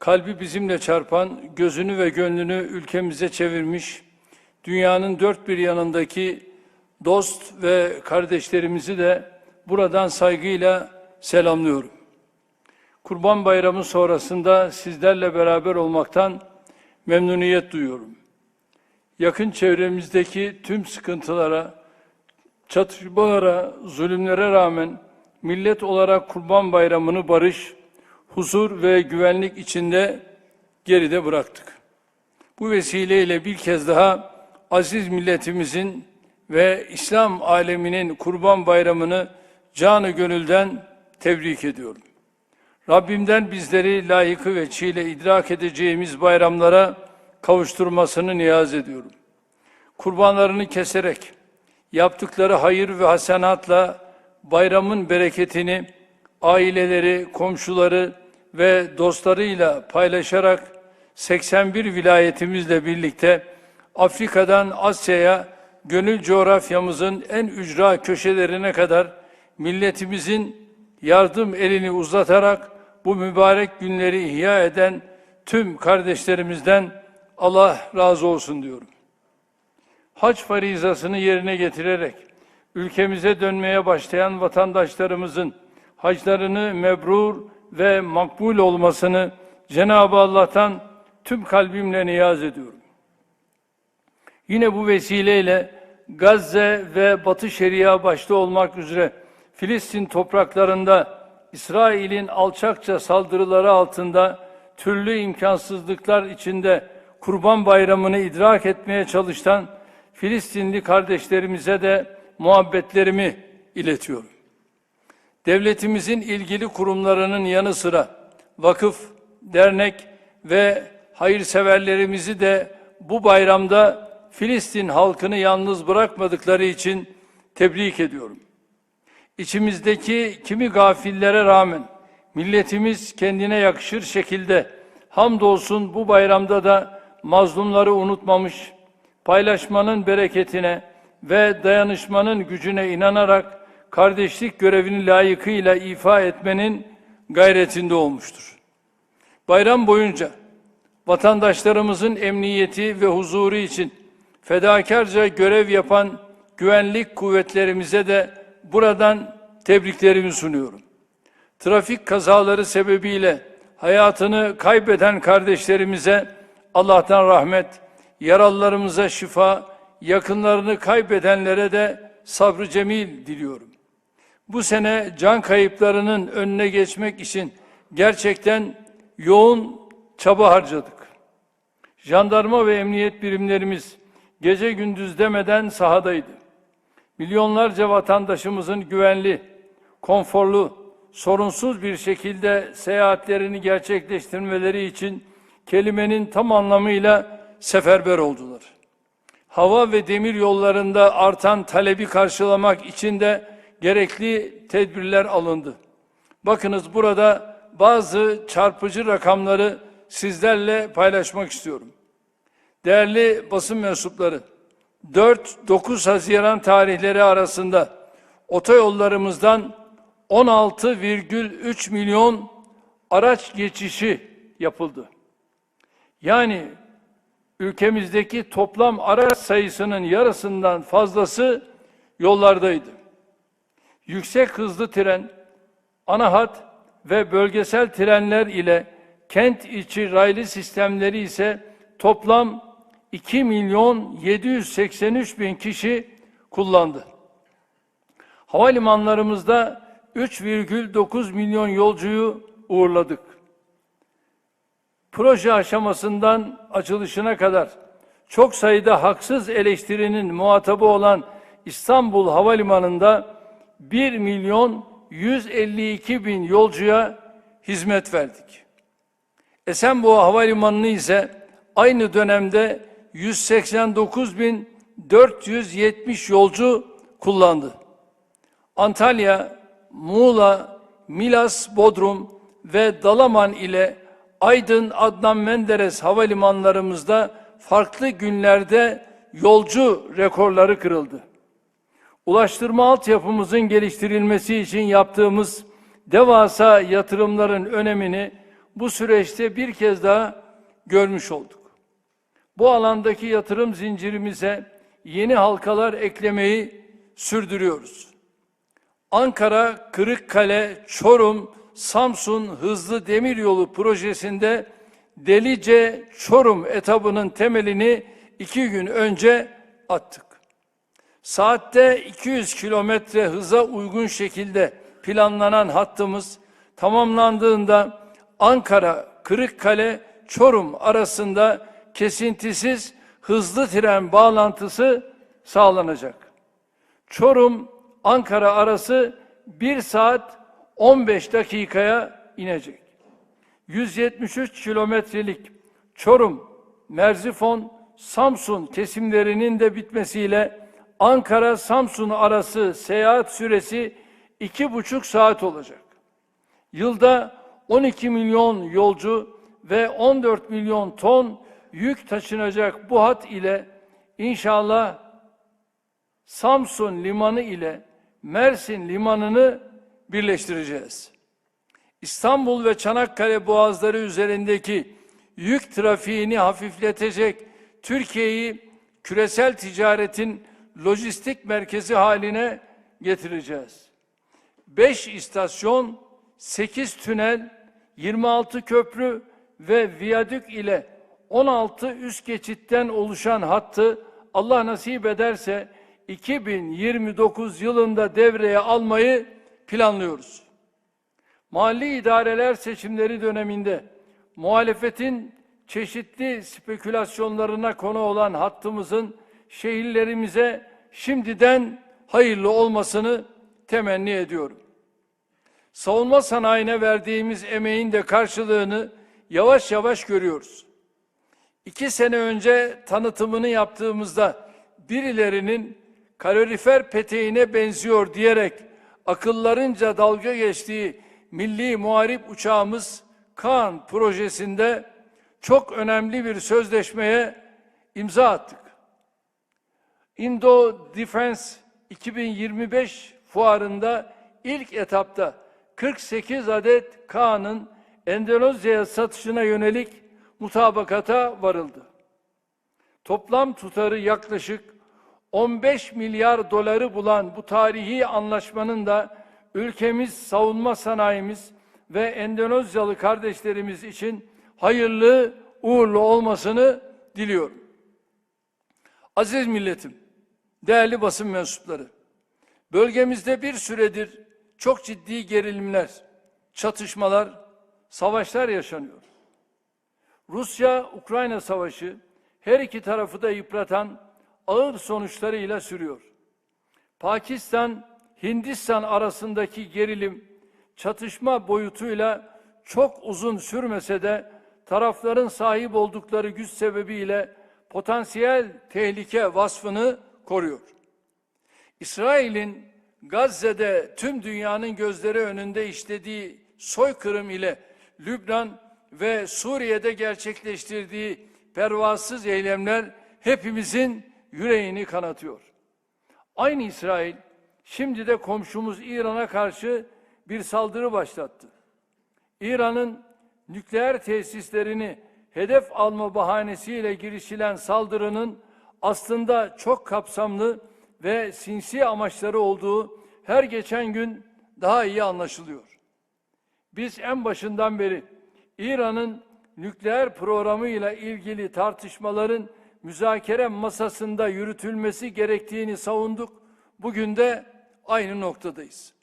kalbi bizimle çarpan, gözünü ve gönlünü ülkemize çevirmiş, dünyanın dört bir yanındaki dost ve kardeşlerimizi de buradan saygıyla selamlıyorum. Kurban Bayramı sonrasında sizlerle beraber olmaktan memnuniyet duyuyorum. Yakın çevremizdeki tüm sıkıntılara, çatışmalara, zulümlere rağmen millet olarak Kurban Bayramı'nı barış, huzur ve güvenlik içinde geride bıraktık. Bu vesileyle bir kez daha aziz milletimizin ve İslam aleminin Kurban Bayramı'nı canı gönülden tebrik ediyorum. Rabbimden bizleri layıkı ve çiğle idrak edeceğimiz bayramlara kavuşturmasını niyaz ediyorum. Kurbanlarını keserek, yaptıkları hayır ve hasenatla bayramın bereketini aileleri, komşuları ve dostlarıyla paylaşarak 81 vilayetimizle birlikte Afrika'dan Asya'ya, gönül coğrafyamızın en ücra köşelerine kadar milletimizin yardım elini uzatarak bu mübarek günleri ihya eden tüm kardeşlerimizden Allah razı olsun diyorum. Hac farizasını yerine getirerek ülkemize dönmeye başlayan vatandaşlarımızın haclarını mebrur ve makbul olmasını Cenab-ı Allah'tan tüm kalbimle niyaz ediyorum. Yine bu vesileyle Gazze ve Batı Şeria başta olmak üzere Filistin topraklarında İsrail'in alçakça saldırıları altında türlü imkansızlıklar içinde Kurban Bayramı'nı idrak etmeye çalışan Filistinli kardeşlerimize de muhabbetlerimi iletiyorum. Devletimizin ilgili kurumlarının yanı sıra vakıf, dernek ve hayırseverlerimizi de bu bayramda Filistin halkını yalnız bırakmadıkları için tebrik ediyorum. İçimizdeki kimi gafillere rağmen milletimiz kendine yakışır şekilde hamdolsun bu bayramda da mazlumları unutmamış, paylaşmanın bereketine ve dayanışmanın gücüne inanarak kardeşlik görevini layıkıyla ifa etmenin gayretinde olmuştur. Bayram boyunca vatandaşlarımızın emniyeti ve huzuru için fedakarca görev yapan güvenlik kuvvetlerimize de buradan tebriklerimi sunuyorum. Trafik kazaları sebebiyle hayatını kaybeden kardeşlerimize Allah'tan rahmet, yaralılarımıza şifa, yakınlarını kaybedenlere de sabrı cemil diliyorum. Bu sene can kayıplarının önüne geçmek için gerçekten yoğun çaba harcadık. Jandarma ve emniyet birimlerimiz gece gündüz demeden sahadaydı. Milyonlarca vatandaşımızın güvenli, konforlu, sorunsuz bir şekilde seyahatlerini gerçekleştirmeleri için kelimenin tam anlamıyla seferber oldular. Hava ve demir yollarında artan talebi karşılamak için de gerekli tedbirler alındı. Bakınız burada bazı çarpıcı rakamları sizlerle paylaşmak istiyorum. Değerli basın mensupları, 4-9 Haziran tarihleri arasında otoyollarımızdan 16,3 milyon araç geçişi yapıldı. Yani ülkemizdeki toplam araç sayısının yarısından fazlası yollardaydı. Yüksek hızlı tren, ana hat ve bölgesel trenler ile kent içi raylı sistemleri ise toplam 2 milyon 783 bin kişi kullandı. Havalimanlarımızda 3,9 milyon yolcuyu uğurladık. Proje aşamasından açılışına kadar çok sayıda haksız eleştirinin muhatabı olan İstanbul Havalimanı'nda 1 milyon 152 bin yolcuya hizmet verdik. Esenboğa Havalimanı'nı ise aynı dönemde 189.470 yolcu kullandı. Antalya, Muğla, Milas, Bodrum ve Dalaman ile Aydın Adnan Menderes havalimanlarımızda farklı günlerde yolcu rekorları kırıldı. Ulaştırma altyapımızın geliştirilmesi için yaptığımız devasa yatırımların önemini bu süreçte bir kez daha görmüş olduk. Bu alandaki yatırım zincirimize yeni halkalar eklemeyi sürdürüyoruz. Ankara, Kırıkkale, Çorum, Samsun hızlı demiryolu projesinde Delice Çorum etabının temelini iki gün önce attık. Saatte 200 kilometre hıza uygun şekilde planlanan hattımız tamamlandığında Ankara, Kırıkkale, Çorum arasında kesintisiz hızlı tren bağlantısı sağlanacak. Çorum Ankara arası 1 saat 15 dakikaya inecek. 173 kilometrelik Çorum, Merzifon, Samsun kesimlerinin de bitmesiyle Ankara-Samsun arası seyahat süresi iki buçuk saat olacak. Yılda 12 milyon yolcu ve 14 milyon ton yük taşınacak bu hat ile inşallah Samsun limanı ile Mersin limanını birleştireceğiz. İstanbul ve Çanakkale boğazları üzerindeki yük trafiğini hafifletecek Türkiye'yi küresel ticaretin lojistik merkezi haline getireceğiz. 5 istasyon, 8 tünel, 26 köprü ve viyadük ile 16 üst geçitten oluşan hattı Allah nasip ederse 2029 yılında devreye almayı planlıyoruz. Mahalli idareler seçimleri döneminde muhalefetin çeşitli spekülasyonlarına konu olan hattımızın şehirlerimize şimdiden hayırlı olmasını temenni ediyorum. Savunma sanayine verdiğimiz emeğin de karşılığını yavaş yavaş görüyoruz. İki sene önce tanıtımını yaptığımızda birilerinin kalorifer peteğine benziyor diyerek akıllarınca dalga geçtiği milli muharip uçağımız Kaan projesinde çok önemli bir sözleşmeye imza attık. Indo Defense 2025 fuarında ilk etapta 48 adet Kaan'ın Endonezya'ya satışına yönelik mutabakata varıldı. Toplam tutarı yaklaşık 15 milyar doları bulan bu tarihi anlaşmanın da ülkemiz, savunma sanayimiz ve Endonezyalı kardeşlerimiz için hayırlı, uğurlu olmasını diliyorum. Aziz milletim, değerli basın mensupları, bölgemizde bir süredir çok ciddi gerilimler, çatışmalar, savaşlar yaşanıyor. Rusya-Ukrayna savaşı her iki tarafı da yıpratan ağır sonuçlarıyla sürüyor. Pakistan, Hindistan arasındaki gerilim çatışma boyutuyla çok uzun sürmese de tarafların sahip oldukları güç sebebiyle potansiyel tehlike vasfını koruyor. İsrail'in Gazze'de tüm dünyanın gözleri önünde işlediği soykırım ile Lübnan ve Suriye'de gerçekleştirdiği pervasız eylemler hepimizin yüreğini kanatıyor. Aynı İsrail şimdi de komşumuz İran'a karşı bir saldırı başlattı. İran'ın nükleer tesislerini hedef alma bahanesiyle girişilen saldırının aslında çok kapsamlı ve sinsi amaçları olduğu her geçen gün daha iyi anlaşılıyor. Biz en başından beri İran'ın nükleer programıyla ilgili tartışmaların müzakere masasında yürütülmesi gerektiğini savunduk. Bugün de aynı noktadayız.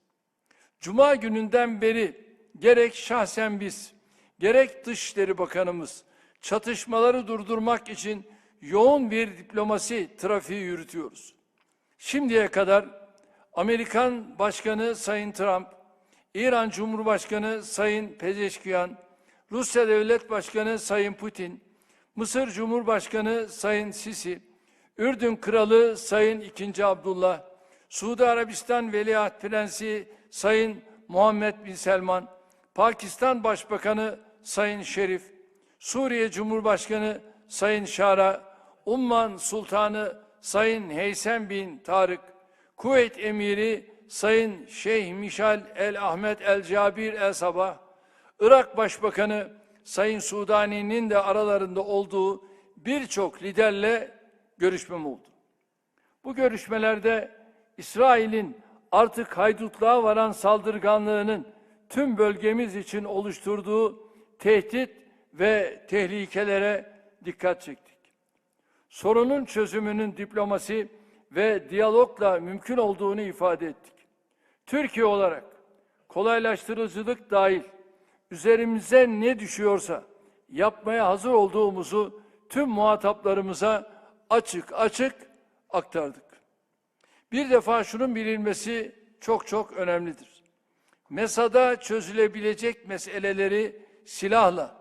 Cuma gününden beri gerek şahsen biz, gerek Dışişleri Bakanımız çatışmaları durdurmak için yoğun bir diplomasi trafiği yürütüyoruz. Şimdiye kadar Amerikan Başkanı Sayın Trump, İran Cumhurbaşkanı Sayın Pezeşkiyan, Rusya Devlet Başkanı Sayın Putin, Mısır Cumhurbaşkanı Sayın Sisi, Ürdün Kralı Sayın II. Abdullah, Suudi Arabistan Veliaht Prensi Sayın Muhammed Bin Selman, Pakistan Başbakanı Sayın Şerif, Suriye Cumhurbaşkanı Sayın Şara, Umman Sultanı Sayın Heysem Bin Tarık, Kuveyt Emiri Sayın Şeyh Mişal El Ahmet El Cabir El Sabah, Irak Başbakanı Sayın Sudani'nin de aralarında olduğu birçok liderle görüşmem oldu. Bu görüşmelerde İsrail'in artık haydutluğa varan saldırganlığının tüm bölgemiz için oluşturduğu tehdit ve tehlikelere dikkat çektik. Sorunun çözümünün diplomasi ve diyalogla mümkün olduğunu ifade ettik. Türkiye olarak kolaylaştırıcılık dahil üzerimize ne düşüyorsa yapmaya hazır olduğumuzu tüm muhataplarımıza açık açık aktardık. Bir defa şunun bilinmesi çok çok önemlidir. MESA'da çözülebilecek meseleleri silahla,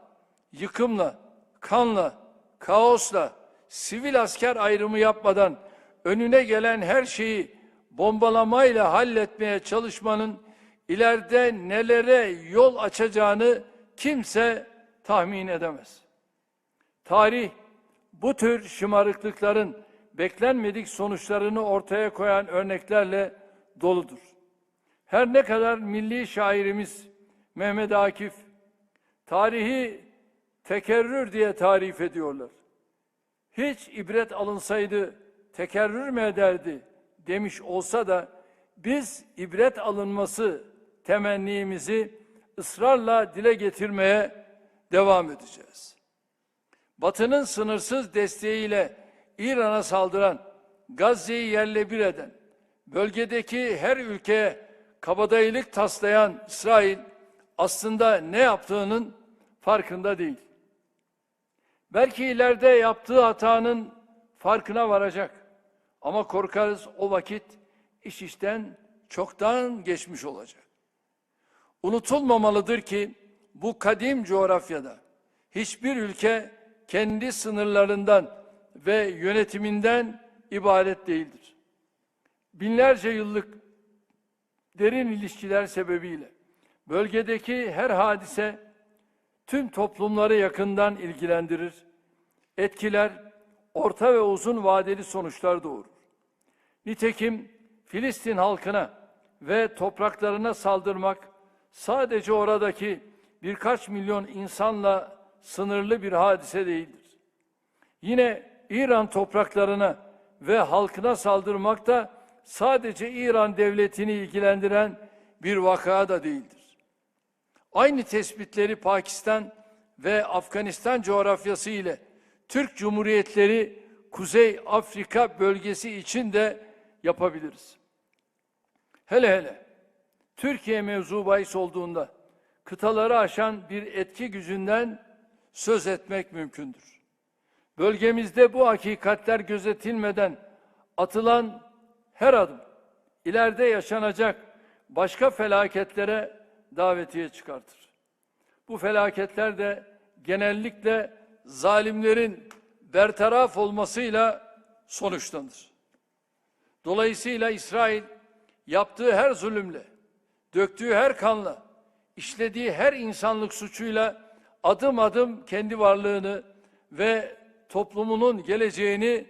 yıkımla, kanla, kaosla, sivil asker ayrımı yapmadan önüne gelen her şeyi bombalamayla halletmeye çalışmanın ileride nelere yol açacağını kimse tahmin edemez. Tarih bu tür şımarıklıkların beklenmedik sonuçlarını ortaya koyan örneklerle doludur. Her ne kadar milli şairimiz Mehmet Akif tarihi tekerrür diye tarif ediyorlar. Hiç ibret alınsaydı tekerrür mü ederdi demiş olsa da biz ibret alınması temennimizi ısrarla dile getirmeye devam edeceğiz. Batı'nın sınırsız desteğiyle İran'a saldıran, Gazze'yi yerle bir eden, bölgedeki her ülkeye kabadayılık taslayan İsrail aslında ne yaptığının farkında değil. Belki ileride yaptığı hatanın farkına varacak. Ama korkarız o vakit iş işten çoktan geçmiş olacak. Unutulmamalıdır ki bu kadim coğrafyada hiçbir ülke kendi sınırlarından ve yönetiminden ibaret değildir. Binlerce yıllık derin ilişkiler sebebiyle bölgedeki her hadise tüm toplumları yakından ilgilendirir, etkiler, orta ve uzun vadeli sonuçlar doğurur. Nitekim Filistin halkına ve topraklarına saldırmak sadece oradaki birkaç milyon insanla sınırlı bir hadise değildir. Yine İran topraklarına ve halkına saldırmak da sadece İran devletini ilgilendiren bir vaka da değildir. Aynı tespitleri Pakistan ve Afganistan coğrafyası ile Türk Cumhuriyetleri Kuzey Afrika bölgesi için de yapabiliriz. Hele hele Türkiye mevzu bahis olduğunda kıtaları aşan bir etki gücünden söz etmek mümkündür. Bölgemizde bu hakikatler gözetilmeden atılan her adım ileride yaşanacak başka felaketlere davetiye çıkartır. Bu felaketler de genellikle zalimlerin bertaraf olmasıyla sonuçlanır. Dolayısıyla İsrail yaptığı her zulümle, döktüğü her kanla, işlediği her insanlık suçuyla adım adım kendi varlığını ve toplumunun geleceğini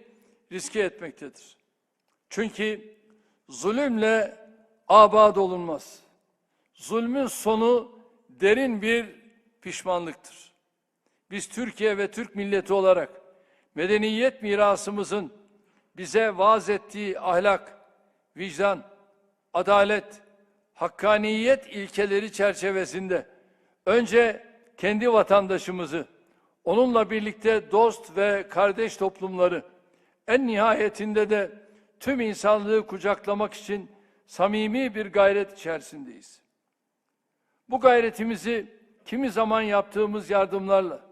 riske etmektedir. Çünkü zulümle abad olunmaz. Zulmün sonu derin bir pişmanlıktır. Biz Türkiye ve Türk milleti olarak medeniyet mirasımızın bize vaaz ettiği ahlak, vicdan, adalet, hakkaniyet ilkeleri çerçevesinde önce kendi vatandaşımızı, onunla birlikte dost ve kardeş toplumları, en nihayetinde de tüm insanlığı kucaklamak için samimi bir gayret içerisindeyiz. Bu gayretimizi kimi zaman yaptığımız yardımlarla,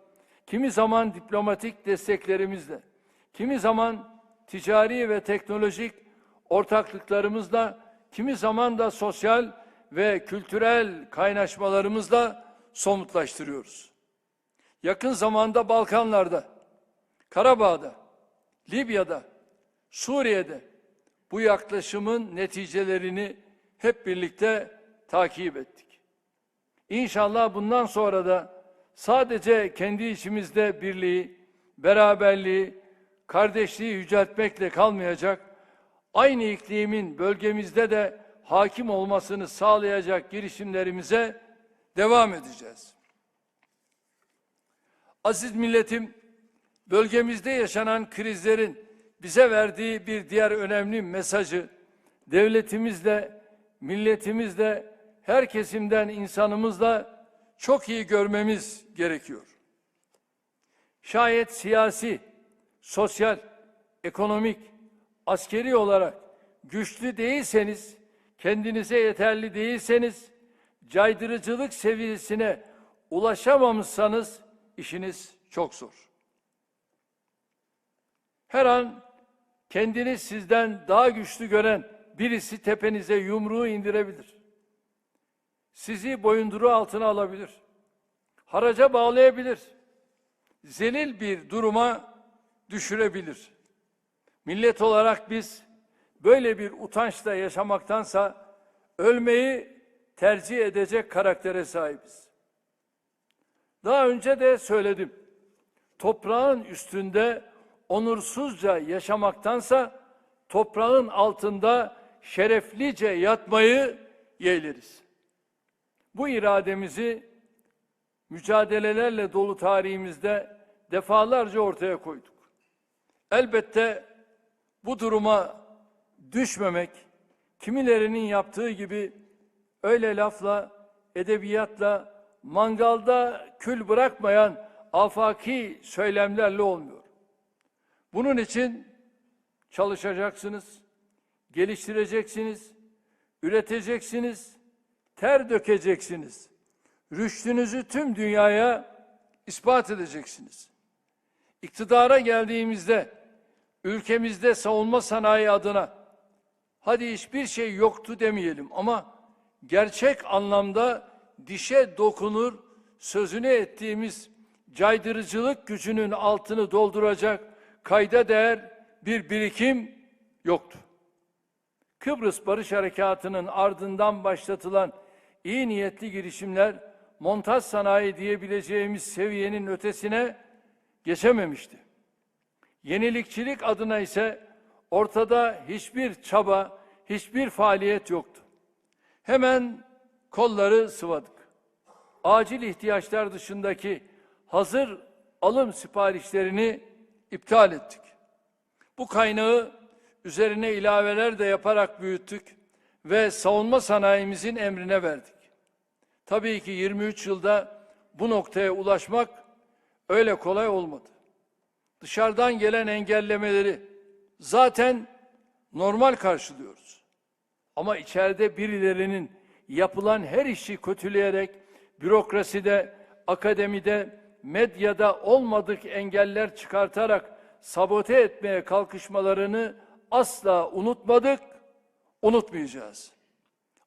kimi zaman diplomatik desteklerimizle, kimi zaman ticari ve teknolojik ortaklıklarımızla, kimi zaman da sosyal ve kültürel kaynaşmalarımızla somutlaştırıyoruz. Yakın zamanda Balkanlarda, Karabağ'da, Libya'da, Suriye'de bu yaklaşımın neticelerini hep birlikte takip ettik. İnşallah bundan sonra da sadece kendi içimizde birliği, beraberliği, kardeşliği yüceltmekle kalmayacak, aynı iklimin bölgemizde de hakim olmasını sağlayacak girişimlerimize devam edeceğiz. Aziz milletim, bölgemizde yaşanan krizlerin bize verdiği bir diğer önemli mesajı devletimizle, milletimizle, her kesimden insanımızla çok iyi görmemiz gerekiyor. Şayet siyasi, sosyal, ekonomik, askeri olarak güçlü değilseniz, kendinize yeterli değilseniz, caydırıcılık seviyesine ulaşamamışsanız işiniz çok zor. Her an kendini sizden daha güçlü gören birisi tepenize yumruğu indirebilir. Sizi boyunduruğu altına alabilir. Haraca bağlayabilir. Zelil bir duruma düşürebilir. Millet olarak biz böyle bir utançla yaşamaktansa ölmeyi tercih edecek karaktere sahibiz. Daha önce de söyledim. Toprağın üstünde onursuzca yaşamaktansa toprağın altında şereflice yatmayı yeğleriz. Bu irademizi mücadelelerle dolu tarihimizde defalarca ortaya koyduk. Elbette bu duruma düşmemek, kimilerinin yaptığı gibi öyle lafla, edebiyatla, mangalda kül bırakmayan afaki söylemlerle olmuyor. Bunun için çalışacaksınız, geliştireceksiniz, üreteceksiniz, ter dökeceksiniz. Rüştünüzü tüm dünyaya ispat edeceksiniz. İktidara geldiğimizde ülkemizde savunma sanayi adına hadi hiçbir şey yoktu demeyelim ama gerçek anlamda dişe dokunur sözünü ettiğimiz caydırıcılık gücünün altını dolduracak kayda değer bir birikim yoktu. Kıbrıs Barış Harekatı'nın ardından başlatılan iyi niyetli girişimler montaj sanayi diyebileceğimiz seviyenin ötesine geçememişti. Yenilikçilik adına ise ortada hiçbir çaba, hiçbir faaliyet yoktu. Hemen kolları sıvadık. Acil ihtiyaçlar dışındaki hazır alım siparişlerini iptal ettik. Bu kaynağı üzerine ilaveler de yaparak büyüttük ve savunma sanayimizin emrine verdik. Tabii ki 23 yılda bu noktaya ulaşmak öyle kolay olmadı. Dışarıdan gelen engellemeleri zaten normal karşılıyoruz. Ama içeride birilerinin yapılan her işi kötüleyerek bürokraside, akademide, medyada olmadık engeller çıkartarak sabote etmeye kalkışmalarını asla unutmadık, unutmayacağız.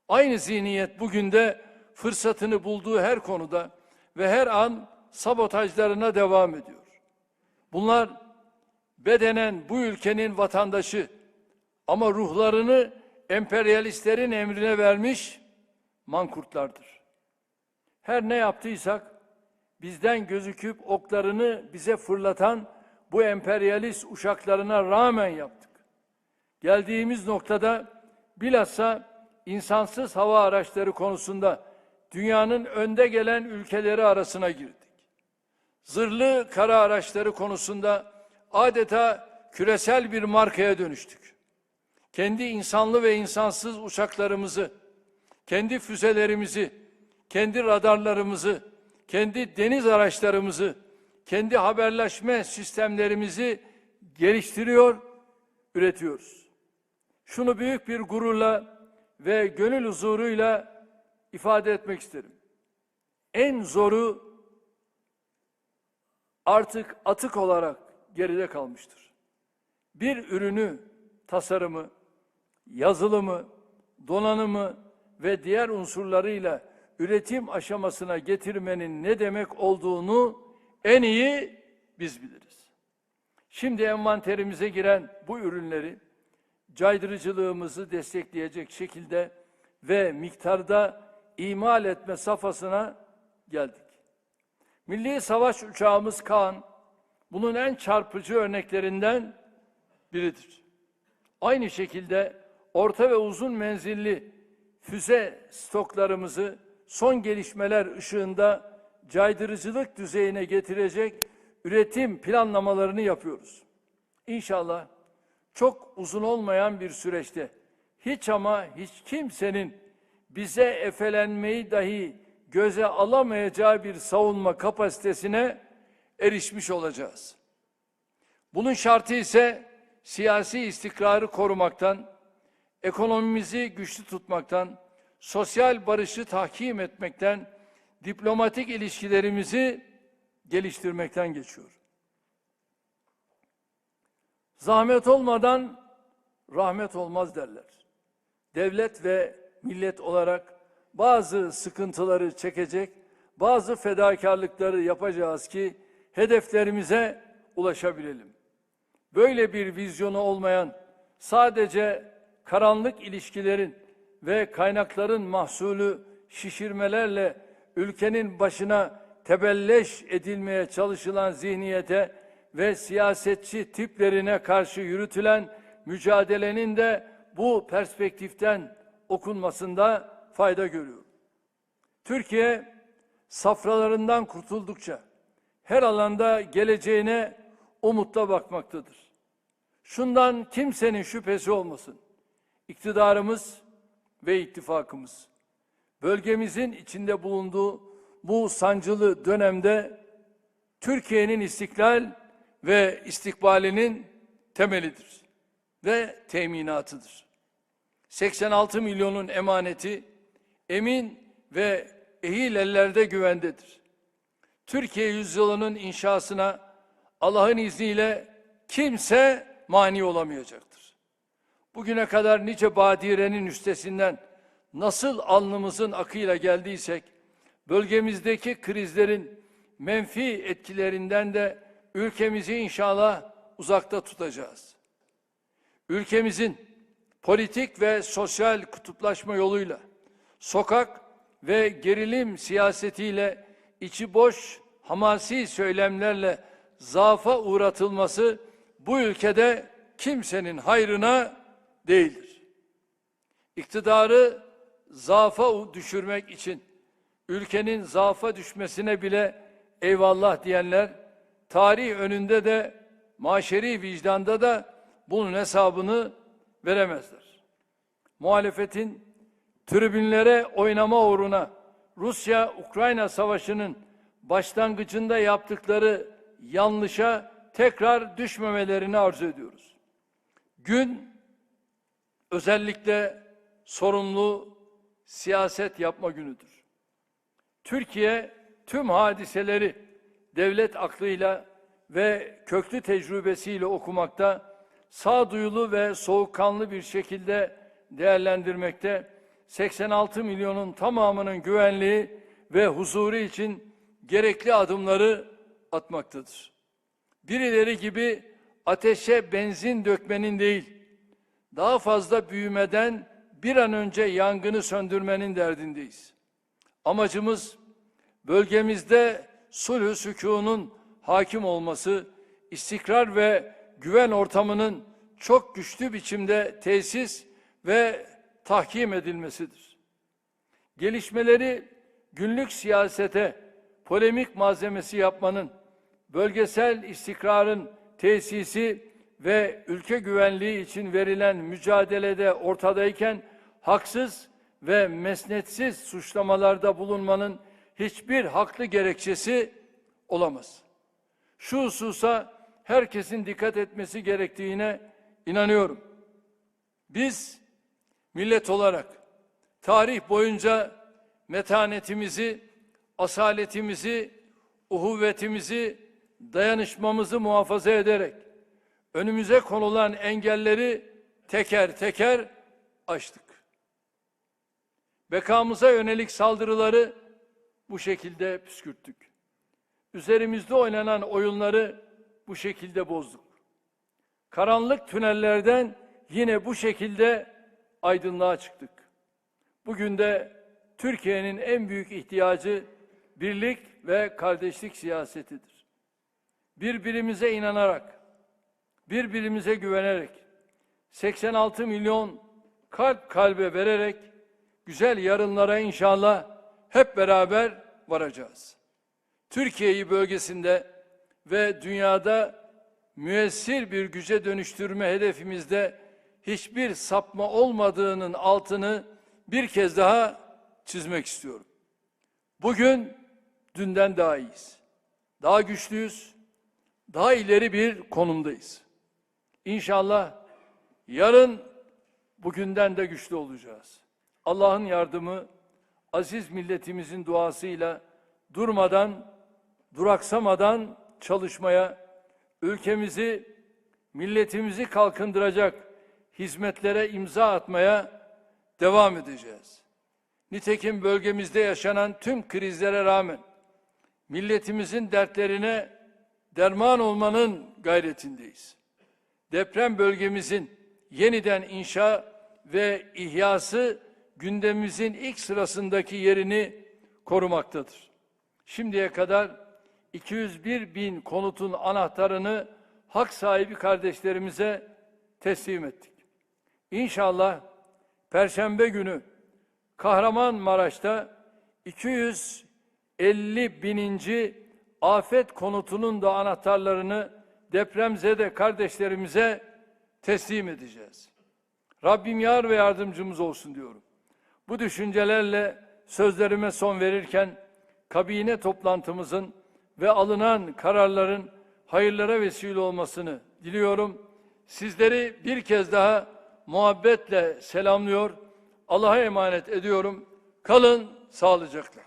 Aynı zihniyet bugün de fırsatını bulduğu her konuda ve her an sabotajlarına devam ediyor. Bunlar bedenen bu ülkenin vatandaşı ama ruhlarını emperyalistlerin emrine vermiş mankurtlardır. Her ne yaptıysak bizden gözüküp oklarını bize fırlatan bu emperyalist uşaklarına rağmen yaptık. Geldiğimiz noktada bilhassa insansız hava araçları konusunda dünyanın önde gelen ülkeleri arasına girdik. Zırhlı kara araçları konusunda adeta küresel bir markaya dönüştük. Kendi insanlı ve insansız uçaklarımızı, kendi füzelerimizi, kendi radarlarımızı, kendi deniz araçlarımızı, kendi haberleşme sistemlerimizi geliştiriyor, üretiyoruz. Şunu büyük bir gururla ve gönül huzuruyla ifade etmek isterim. En zoru artık atık olarak geride kalmıştır. Bir ürünü, tasarımı, yazılımı, donanımı ve diğer unsurlarıyla üretim aşamasına getirmenin ne demek olduğunu en iyi biz biliriz. Şimdi envanterimize giren bu ürünleri caydırıcılığımızı destekleyecek şekilde ve miktarda imal etme safhasına geldik. Milli savaş uçağımız Kaan bunun en çarpıcı örneklerinden biridir. Aynı şekilde orta ve uzun menzilli füze stoklarımızı son gelişmeler ışığında caydırıcılık düzeyine getirecek üretim planlamalarını yapıyoruz. İnşallah çok uzun olmayan bir süreçte hiç ama hiç kimsenin bize efelenmeyi dahi göze alamayacağı bir savunma kapasitesine erişmiş olacağız. Bunun şartı ise siyasi istikrarı korumaktan, ekonomimizi güçlü tutmaktan, sosyal barışı tahkim etmekten, diplomatik ilişkilerimizi geliştirmekten geçiyor. Zahmet olmadan rahmet olmaz derler. Devlet ve millet olarak bazı sıkıntıları çekecek, bazı fedakarlıkları yapacağız ki hedeflerimize ulaşabilelim. Böyle bir vizyonu olmayan sadece karanlık ilişkilerin ve kaynakların mahsulü şişirmelerle ülkenin başına tebelleş edilmeye çalışılan zihniyete ve siyasetçi tiplerine karşı yürütülen mücadelenin de bu perspektiften okunmasında fayda görüyorum. Türkiye safralarından kurtuldukça her alanda geleceğine umutla bakmaktadır. Şundan kimsenin şüphesi olmasın. İktidarımız ve ittifakımız bölgemizin içinde bulunduğu bu sancılı dönemde Türkiye'nin istiklal ve istikbalinin temelidir ve teminatıdır. 86 milyonun emaneti emin ve ehil ellerde güvendedir. Türkiye yüzyılının inşasına Allah'ın izniyle kimse mani olamayacaktır. Bugüne kadar nice badirenin üstesinden nasıl alnımızın akıyla geldiysek, bölgemizdeki krizlerin menfi etkilerinden de ülkemizi inşallah uzakta tutacağız. Ülkemizin politik ve sosyal kutuplaşma yoluyla, sokak ve gerilim siyasetiyle içi boş hamasi söylemlerle zaafa uğratılması bu ülkede kimsenin hayrına değildir. İktidarı zaafa düşürmek için ülkenin zaafa düşmesine bile eyvallah diyenler tarih önünde de maşeri vicdanda da bunun hesabını veremezler. Muhalefetin tribünlere oynama uğruna Rusya-Ukrayna savaşının başlangıcında yaptıkları yanlışa tekrar düşmemelerini arzu ediyoruz. Gün özellikle sorumlu siyaset yapma günüdür. Türkiye tüm hadiseleri devlet aklıyla ve köklü tecrübesiyle okumakta, sağduyulu ve soğukkanlı bir şekilde değerlendirmekte, 86 milyonun tamamının güvenliği ve huzuru için gerekli adımları atmaktadır. Birileri gibi ateşe benzin dökmenin değil, daha fazla büyümeden bir an önce yangını söndürmenin derdindeyiz. Amacımız bölgemizde sulh sükunun hakim olması, istikrar ve güven ortamının çok güçlü biçimde tesis ve tahkim edilmesidir. Gelişmeleri günlük siyasete polemik malzemesi yapmanın, bölgesel istikrarın tesisi ve ülke güvenliği için verilen mücadelede ortadayken haksız ve mesnetsiz suçlamalarda bulunmanın hiçbir haklı gerekçesi olamaz. Şu hususa herkesin dikkat etmesi gerektiğine inanıyorum. Biz millet olarak tarih boyunca metanetimizi, asaletimizi, uhuvvetimizi, dayanışmamızı muhafaza ederek önümüze konulan engelleri teker teker aştık. Bekamıza yönelik saldırıları bu şekilde püskürttük. Üzerimizde oynanan oyunları bu şekilde bozduk. Karanlık tünellerden yine bu şekilde aydınlığa çıktık. Bugün de Türkiye'nin en büyük ihtiyacı birlik ve kardeşlik siyasetidir. Birbirimize inanarak, birbirimize güvenerek, 86 milyon kalp kalbe vererek güzel yarınlara inşallah hep beraber varacağız. Türkiye'yi bölgesinde ve dünyada müessir bir güce dönüştürme hedefimizde hiçbir sapma olmadığının altını bir kez daha çizmek istiyorum. Bugün dünden daha iyiyiz. Daha güçlüyüz. Daha ileri bir konumdayız. İnşallah yarın bugünden de güçlü olacağız. Allah'ın yardımı aziz milletimizin duasıyla durmadan, duraksamadan çalışmaya, ülkemizi, milletimizi kalkındıracak hizmetlere imza atmaya devam edeceğiz. Nitekim bölgemizde yaşanan tüm krizlere rağmen milletimizin dertlerine derman olmanın gayretindeyiz. Deprem bölgemizin yeniden inşa ve ihyası gündemimizin ilk sırasındaki yerini korumaktadır. Şimdiye kadar 201 bin konutun anahtarını hak sahibi kardeşlerimize teslim ettik. İnşallah Perşembe günü Kahramanmaraş'ta 250 bininci afet konutunun da anahtarlarını depremzede kardeşlerimize teslim edeceğiz. Rabbim yar ve yardımcımız olsun diyorum. Bu düşüncelerle sözlerime son verirken kabine toplantımızın ve alınan kararların hayırlara vesile olmasını diliyorum. Sizleri bir kez daha muhabbetle selamlıyor. Allah'a emanet ediyorum. Kalın sağlıcakla.